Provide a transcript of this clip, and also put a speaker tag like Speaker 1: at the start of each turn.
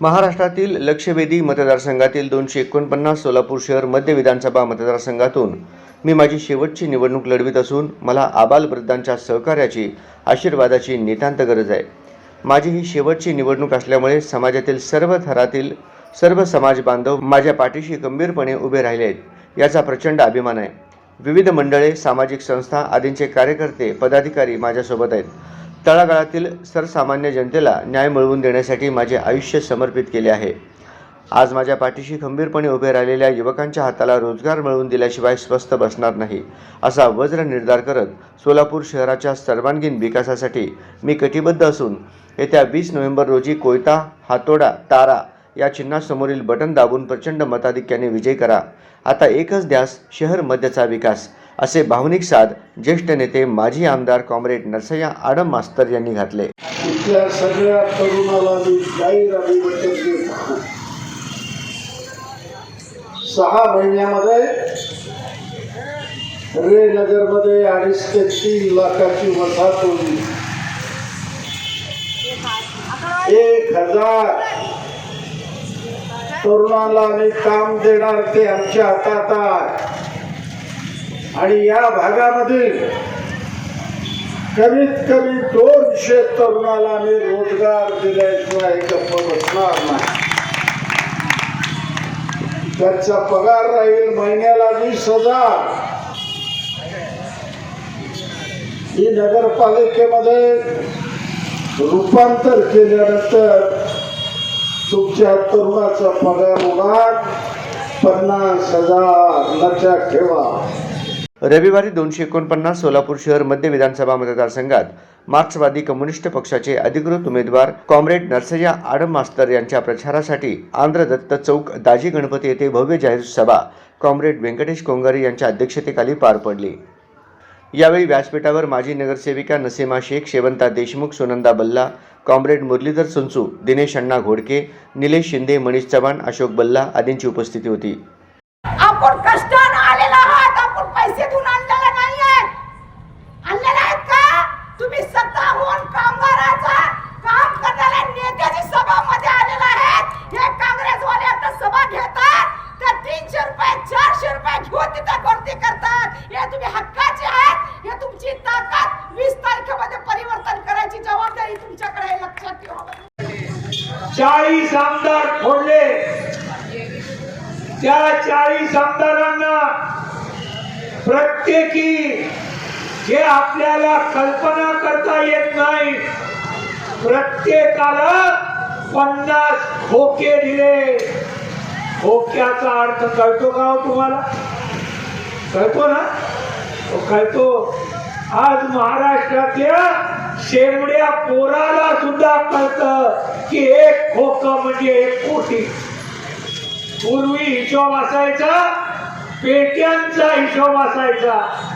Speaker 1: महाराष्ट्रातील लक्षवेधी मतदारसंघातील दोनशे एकोणपन्नास सोलापूर शहर मध्य विधानसभा मतदारसंघातून मी माझी शेवटची निवडणूक लढवित असून मला आबालवृद्धांच्या सहकार्याची आशीर्वादाची नितांत गरज आहे. माझी ही शेवटची निवडणूक असल्यामुळे समाजातील सर्व थरातील सर्व समाज बांधव माझ्या पाठीशी गंभीरपणे उभे राहिले आहेत याचा प्रचंड अभिमान आहे. विविध मंडळे सामाजिक संस्था आदींचे कार्यकर्ते पदाधिकारी माझ्यासोबत आहेत. तळागाळातील सर्वसामान्य जनतेला न्याय मिळवून देण्यासाठी माझे आयुष्य समर्पित केले आहे. आज माझ्या पाठीशी खंबीरपणे उभे राहिलेल्या युवकांच्या हाताला रोजगार मिळवून दिल्याशिवाय स्वस्थ बसणार नाही असा वज्र निर्धार करत सोलापूर शहराच्या सर्वांगीण विकासासाठी मी कटिबद्ध असून येत्या वीस नोव्हेंबर रोजी कोयता हातोडा तारा या चिन्हासमोरील बटन दाबून प्रचंड मताधिक्याने विजय करा. आता एकच ध्यास शहर मध्यचा विकास. असे भावनिक साध ज्येष्ठ नेते माजी आमदार कॉम्रेड नरसय्या आडम मास्तर यांनी घातले.
Speaker 2: सगळ्या तरुणाला सहा महिन्यामध्ये रे नगरमध्ये अडीच ते तीन लाखाची वसाहत होती एक हजार तरुणाला आम्ही काम देणार ते आमच्या हातात आहे. आणि या भागामध्ये कमीत कमी दोनशे तरुणाला मी रोजगार दिल्याशिवाय गप्प बसणार नाही. त्यांचा पगार राहील महिन्याला वीस हजार. ही नगरपालिकेमध्ये रूपांतर केल्यानंतर तुमच्या तरुणाचा पगार होणार पन्नास हजार लक्षात ठेवा.
Speaker 1: रविवारी दोनशे एकोणपन्नास सोलापूर शहर मध्य विधानसभा मतदारसंघात मार्क्सवादी कम्युनिस्ट पक्षाचे अधिकृत उमेदवार कॉम्रेड नरसय्या आडम मास्तर यांच्या प्रचारासाठी आंध्र दत्त चौक दाजी गणपती येथे भव्य जाहीर सभा. कॉम्रेड व्यंकटेश कोंगारी यांच्या अध्यक्षतेखाली पार पडली. यावेळी व्यासपीठावर माजी नगरसेविका नसीमा शेख शेवंता देशमुख सुनंदा बल्ला कॉम्रेड मुरलीधर सुनसू दिनेश अण्णा घोडके निलेश शिंदे मनीष चव्हाण अशोक बल्ला आदींची उपस्थिती होती.
Speaker 3: चाळीस आमदार फोडले. त्या चाळीस आमदारांना प्रत्येकी जे आपल्याला कल्पना करता येत नाही प्रत्येकाला पन्नास खोके दिले. खोक्याचा अर्थ कळतो का हो तुम्हाला? कळतो ना? तो कळतो. आज महाराष्ट्रातल्या शेमड्या पोराला सुद्धा कळत. की एक खोक म्हणजे एक कोटी पूर्वी हिशोब असायचा पेट्यांचा हिशोब असायचा.